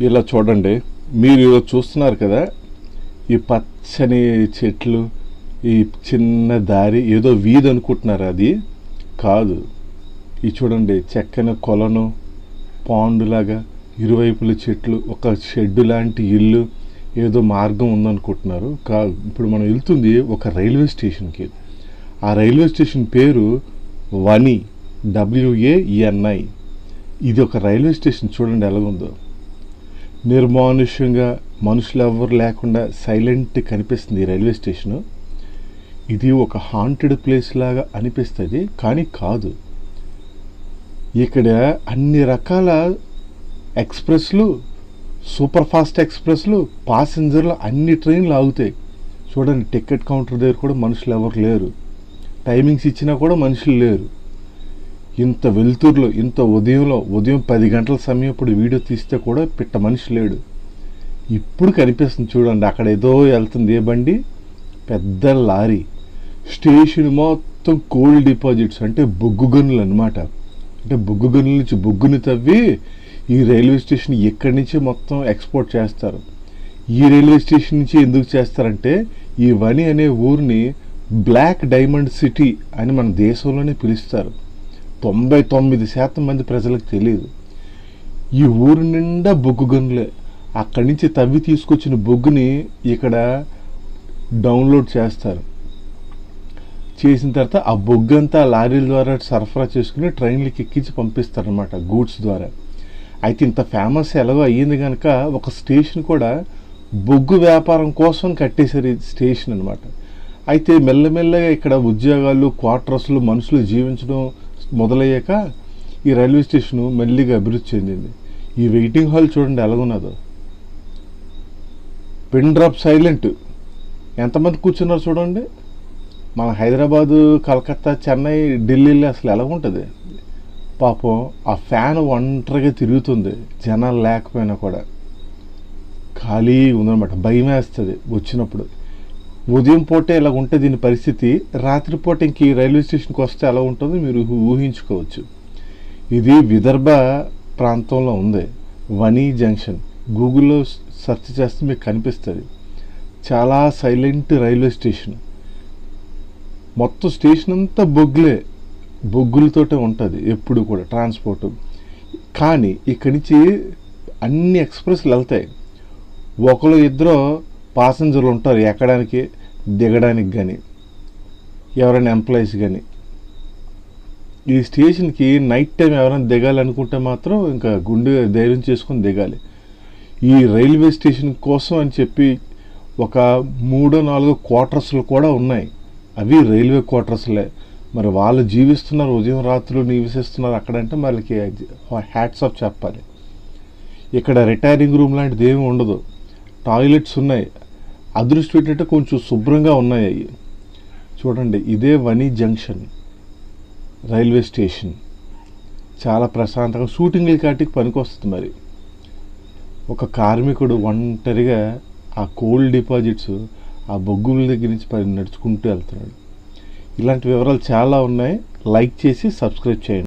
ఇలా చూడండి. మీరు ఇలా చూస్తున్నారు కదా ఈ పచ్చని చెట్లు ఈ చిన్న దారి ఏదో వీధి అనుకుంటున్నారు అది. కాదు. ఈ చూడండి చక్కని కొలను పాండులాగా ఇరువైపుల చెట్లు ఒక షెడ్ లాంటి ఇల్లు ఏదో మార్గం ఉందనుకుంటున్నారు. కాదు ఇప్పుడు మనం వెళ్తుంది ఒక రైల్వే స్టేషన్కి. ఆ రైల్వే స్టేషన్ పేరు వని డబ్ల్యూఏఎన్ఐ ఇది ఒక రైల్వే స్టేషన్ చూడండి ఎలాగుందో. నిర్మానుష్యంగా మనుషులు ఎవ్వరు లేకుండా సైలెంట్ కనిపిస్తుంది ఈ రైల్వే స్టేషను. ఇది ఒక హాంటెడ్ ప్లేస్ లాగా అనిపిస్తుంది కానీ కాదు. ఇక్కడ అన్ని రకాల ఎక్స్ప్రెస్లు సూపర్ ఫాస్ట్ ఎక్స్ప్రెస్లు పాసెంజర్లు అన్ని ట్రైన్లు ఆగుతాయి. చూడండి టికెట్ కౌంటర్ దగ్గర కూడా మనుషులు ఎవరు లేరు. టైమింగ్స్ ఇచ్చినా కూడా మనుషులు లేరు. ఇంత వెలుతురులో ఇంత ఉదయంలో ఉదయం పది గంటల సమయం ఇప్పుడు వీడియో తీస్తే కూడా పిట్ట మనిషి లేడు. ఇప్పుడు కనిపిస్తుంది చూడండి అక్కడ ఏదో వెళ్తుంది ఏ బండి? పెద్ద లారీ. స్టేషన్ మొత్తం కోల్డ్ డిపాజిట్స్ అంటే బొగ్గు గనులు అనమాట అంటే బొగ్గు గనుల నుంచి బొగ్గుని తవ్వి ఈ రైల్వే స్టేషన్ ఇక్కడి నుంచి మొత్తం ఎక్స్పోర్ట్ చేస్తారు. ఈ రైల్వే స్టేషన్ నుంచి ఎందుకు చేస్తారంటే ఈ వని అనే ఊరిని బ్లాక్ డైమండ్ సిటీ అని మన దేశంలోనే పిలుస్తారు. తొంభై తొమ్మిది శాతం మంది ప్రజలకు తెలియదు ఈ ఊరు నిండా బొగ్గు గనులే. అక్కడి నుంచి తవ్వి తీసుకొచ్చిన బొగ్గుని ఇక్కడ డౌన్లోడ్ చేస్తారు. చేసిన తర్వాత ఆ బొగ్గు అంతా లారీల ద్వారా సరఫరా చేసుకుని ట్రైన్లకి ఎక్కించి పంపిస్తారనమాట గూడ్స్ ద్వారా. అయితే ఇంత ఫేమస్ ఎలాగో అయ్యింది కనుక ఒక స్టేషన్ కూడా బొగ్గు వ్యాపారం కోసం కట్టేశారు ఈ స్టేషన్ అనమాట అయితే మెల్లమెల్లగా ఇక్కడ ఉద్యోగాలు క్వార్టర్స్లు మనుషులు జీవించడం మొదలయ్యాక ఈ రైల్వే స్టేషన్ మెల్లిగా అభివృద్ధి చెందింది. ఈ వెయిటింగ్ హాల్ చూడండి ఎలాగున్నదో. Pin drop silent. ఎంతమంది కూర్చున్నారు చూడండి. మన హైదరాబాదు కలకత్తా చెన్నై ఢిల్లీలో అసలు ఎలాగుంటుంది? పాపం ఆ ఫ్యాన్ ఒంటరిగా తిరుగుతుంది. జనాలు లేకపోయినా కూడా. ఖాళీ ఉందన్నమాట. భయం వేస్తుంది వచ్చినప్పుడు ఉదయం పూటే ఇలా ఉంటే దీని పరిస్థితి రాత్రిపూట ఇంక ఈ రైల్వే స్టేషన్కి వస్తే ఎలా ఉంటుందో మీరు ఊహించుకోవచ్చు. ఇది విదర్భ ప్రాంతంలో ఉంది. వనీ జంక్షన్. గూగుల్లో సెర్చ్ చేస్తే మీకు కనిపిస్తుంది. చాలా సైలెంట్ రైల్వే స్టేషన్. మొత్తం స్టేషన్ అంతా బొగ్గులే. బొగ్గులతోటే ఉంటుంది ఎప్పుడు కూడా ట్రాన్స్పోర్ట్. కానీ ఇక్కడి నుంచి అన్ని ఎక్స్ప్రెస్లు వెళ్తాయి. ఒకరు ఇద్దరు పాసెంజర్లు ఉంటారు ఎక్కడానికి దిగడానికి కానీ ఎవరైనా ఎంప్లాయీస్ కానీ ఈ స్టేషన్కి నైట్ టైం ఎవరైనా దిగాలనుకుంటే మాత్రం ఇంకా గుండె ధైర్యం చేసుకొని దిగాలి. ఈ రైల్వే స్టేషన్ కోసం అని చెప్పి ఒక మూడో నాలుగో క్వార్టర్స్లు కూడా ఉన్నాయి. అవి రైల్వే క్వార్టర్స్లే. మరి వాళ్ళు జీవిస్తున్నారు ఉదయం రాత్రులు నివసిస్తున్నారు అక్కడంటే వాళ్ళకి హ్యాట్స్ ఆఫ్ చెప్పాలి. ఇక్కడ రిటైరింగ్ రూమ్ లాంటిది ఏమి ఉండదు. టాయిలెట్స్ ఉన్నాయి. అదృష్టం ఏంటంటే కొంచెం శుభ్రంగా ఉన్నాయి అవి. చూడండి ఇదే వనీ జంక్షన్ రైల్వే స్టేషన్. చాలా ప్రశాంతంగా షూటింగ్లు కాటికి పనికొస్తుంది మరి. ఒక కార్మికుడు ఒంటరిగా ఆ కోల్డ్ డిపాజిట్స్ ఆ బొగ్గుల దగ్గర నుంచి పని నడుచుకుంటూ వెళ్తున్నాడు. ఇలాంటి వివరాలు చాలా ఉన్నాయి. లైక్ చేసి సబ్స్క్రైబ్ చేయండి.